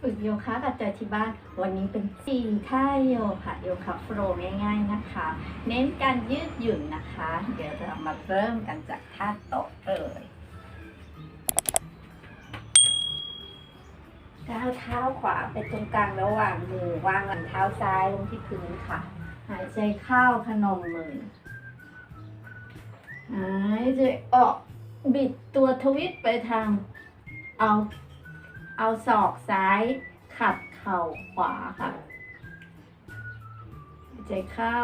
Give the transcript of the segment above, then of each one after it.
ฝึกโยคะกับเจอที่บ้าน วันนี้เป็นสี่ท่าโยคะโยคะโฟล์ง่ายๆนะคะ เน้นการยืดหยุ่นนะคะ เดี๋ยวเรามาเริ่มกันจากท่าโต๊ะเลยก้าวเท้าขวาไปตรงกลางระหว่างมือวางหลังเท้าซ้ายลงที่พื้นค่ะ หายใจเข้าพนมมือหายใจออกบิดตัวทวิตไปทางเอา เอาศอกซ้ายขัดเข่าขวาค่ะหายใจเข้า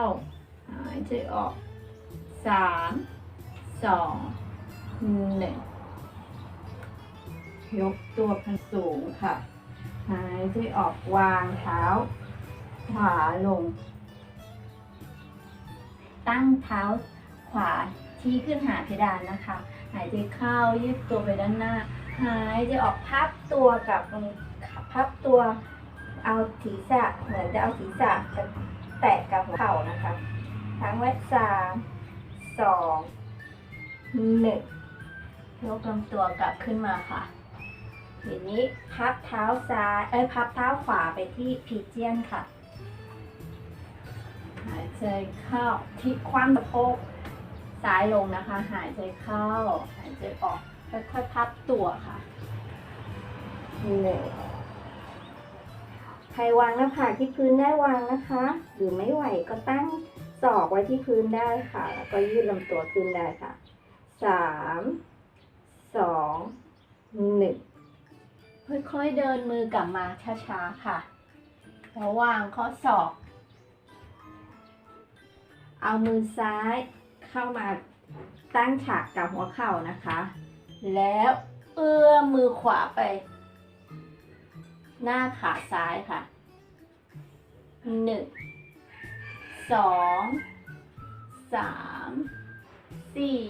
หายใจออกสามสองหนึ่งยกตัวพันสูงค่ะ หายใจออกวางเท้า ขวาลง ตั้งเท้าขวาชี้ขึ้นหาเพดานนะคะ หายใจเข้ายืดตัวไปด้านหน้า หายใจออกพับตัวกับตรงพับตัวเอาศีรษะเหมือนจะเอาศีรษะจะแตะกับหัวเข่านะคะทั้งไว้สามสองหนึ่งยกลำตัวกลับขึ้นมาค่ะทีนี้พับเท้าซ้ายเอ้ยพับเท้าขวาไปที่พีเจียนค่ะหายใจเข้าที่คว่ำสะโพกซ้ายลงนะคะ หายใจเข้า หายใจออก ค่อยๆพับตัวค่ะหนึ่งใครวางหน้าผากที่พื้นได้วางนะคะ หรือไม่ไหวก็ตั้งศอกไว้ที่พื้นได้ค่ะ แล้วก็ยืดลำตัวขึ้นได้ค่ะสามสองหนึ่งค่อยๆเดินมือกลับมาช้าๆค่ะแล้ววางข้อศอก เอามือซ้ายเข้ามาตั้งฉากกับหัวเข่านะคะ แล้วเอื้อมมือขวาไป หน้าขาซ้ายค่ะหนึ่งสองสามสี่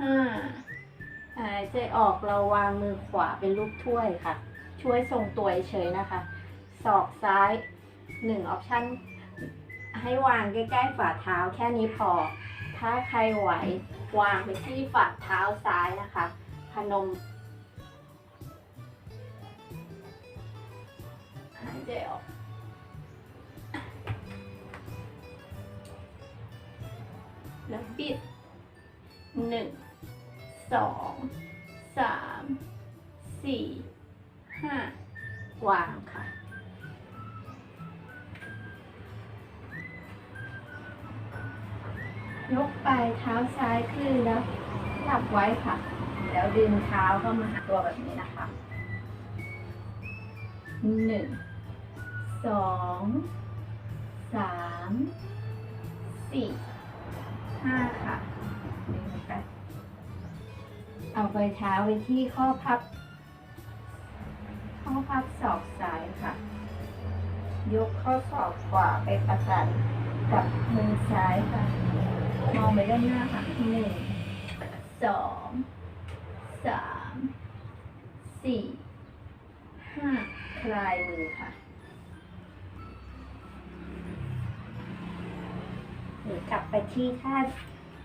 ห้าหายใจออกเราวางมือขวาเป็นรูปถ้วยค่ะ ช่วยทรงตัวเฉยนะคะ ศอกซ้ายหนึ่งออปชั่นให้วางใกล้ ๆ ฝ่าเท้าแค่นี้พอ ถ้าใครไหววางไปที่ฝ่าเท้าซ้ายนะคะ พนมหายใจออกแล้วปิดหนึ่งสองสามสี่ห้าวางค่ะ ยกปลายเท้าซ้ายขึ้นแล้วจับไว้ค่ะ แล้วดึงเท้าเข้ามาหาตัวแบบนี้นะคะหนึ่งสองสามสี่ห้าค่ะดึงไปเอาใบเท้าไว้ที่ข้อพับ ข้อพับศอกซ้ายค่ะ ยกข้อศอกขวาไปประสานกับมือซ้ายค่ะ มองไปด้านหน้าค่ะหนึ่งสองสามสี่ห้าคลายมือค่ะหรือกลับไปที่ท่า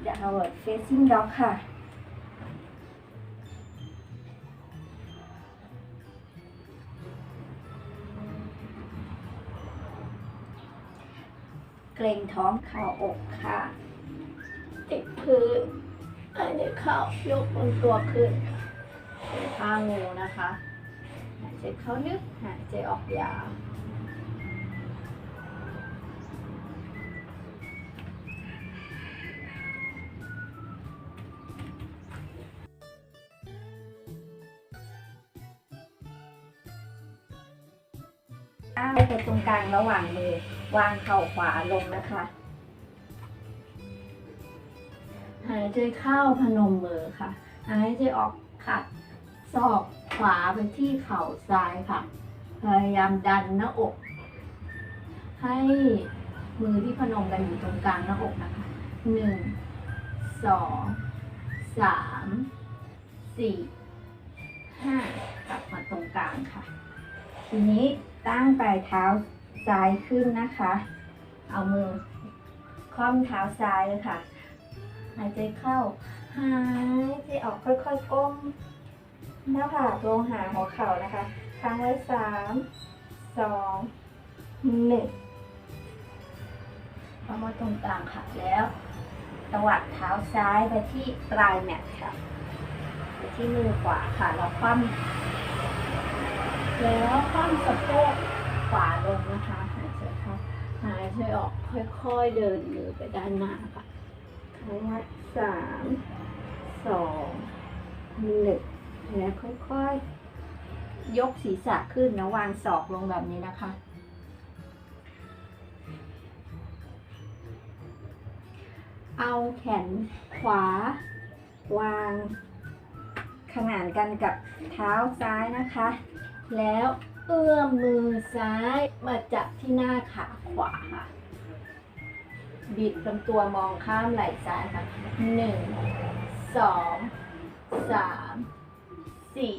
downward facing dog ค่ะเกรงท้องเข่าอกค่ะ ติดพื้นหายใจเข้ายกลำตัวขึ้นท่างูนะคะหายใจเข้าลึกหายใจออกยาวอ้าวไปตรงกลางระหว่างมือ วางเข่าขวาลงนะคะ หายใจเข้าพนมมือค่ะหายใจออกขัดศอกขวาไปที่เข่าซ้ายค่ะ พยายามดันหน้าอก ให้มือที่พนมกันอยู่ตรงกลางหน้าอกนะคะหนึ่งสองสามสี่ห้ากลับมาตรงกลางค่ะ ทีนี้ตั้งปลายเท้าซ้ายขึ้นนะคะ เอามือคว่ำเท้าซ้ายเลยค่ะ หายใจเข้า หายใจออกค่อยๆก้มหน้าผากลงหาหัวเข่านะคะค้างไว้สามสองหนึ่งเอามาตรงกลางค่ะแล้วตวัดเท้าซ้ายไปที่ปลายแมตค่ะไปที่มือขวาค่ะแล้วคว่ำแล้วคว่ำสะโพกขวาลงนะคะหายใจเข้าหายใจออกค่อยๆเดินมือไปด้านหน้าค่ะ งไว้สามสองหนึ่งแล้วค่อยๆ ยกศีรษะขึ้นแล้ววางศอกลงแบบนี้นะคะ เอาแขนขวา วางขนานกันกับเท้าซ้ายนะคะ แล้วเอื้อมมือซ้ายมาจับที่หน้าขาขวาค่ะ บิดลำตัวมองข้ามไหล่ซ้ายค่ะหนึ่งสองสามสี่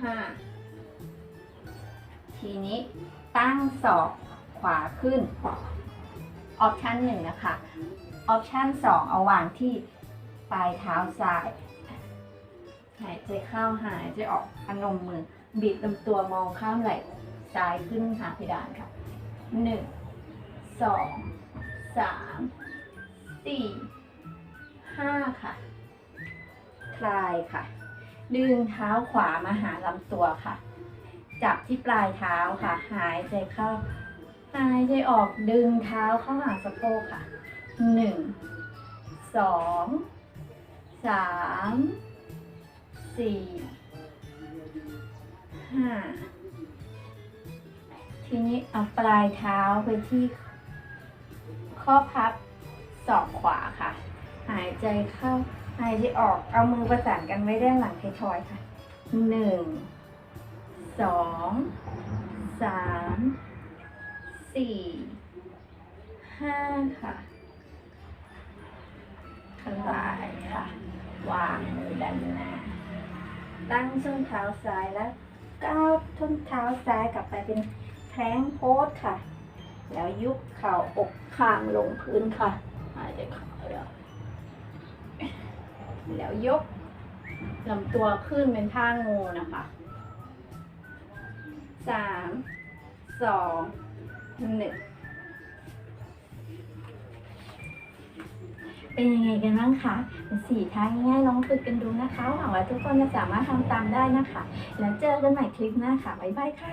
ห้าทีนี้ตั้งศอกขวาขึ้นออปชันหนึ่งนะคะออปชันสองเอาวางที่ปลายเท้าซ้ายหายใจเข้าหายใจออกพนมมือ บิดลำตัวมองข้ามไหล่ซ้ายขึ้นหาเพดานค่ะหนึ่งสอง สามสี่ห้าค่ะ คลายค่ะ ดึงเท้าขวามาหาลำตัวค่ะ จับที่ปลายเท้าค่ะ หายใจเข้า หายใจออกดึงเท้าเข้าหาสะโพกค่ะหนึ่งสองสามสี่ห้าทีนี้เอาปลายเท้าไปที่ ข้อพับศอกขวาค่ะ หายใจเข้า หายใจออก เอามือประสานกันไว้ด้านหลังไทยทอยค่ะหนึ่งสองสามสี่ห้าค่ะคลายค่ะ วางมือด้านหน้า ตั้งส้นเท้าซ้ายแล้วก้าวส้นเท้าซ้ายกลับไปเป็นแพลงโพสค่ะ แล้วยุบเข่าอกข้างลงพื้นค่ะหายใจเข้าแล้วแล้วยกลำตัวขึ้นเป็นท่างูนะคะสามสองหนึ่งเป็นยังไงกันบ้างคะเป็นสี่ท่าง่ายๆลองฝึกกันดูนะคะหวังว่าทุกคนจะสามารถทำตามได้นะคะ แล้วเจอกันใหม่คลิปหน้าค่ะ บ๊ายบายค่ะ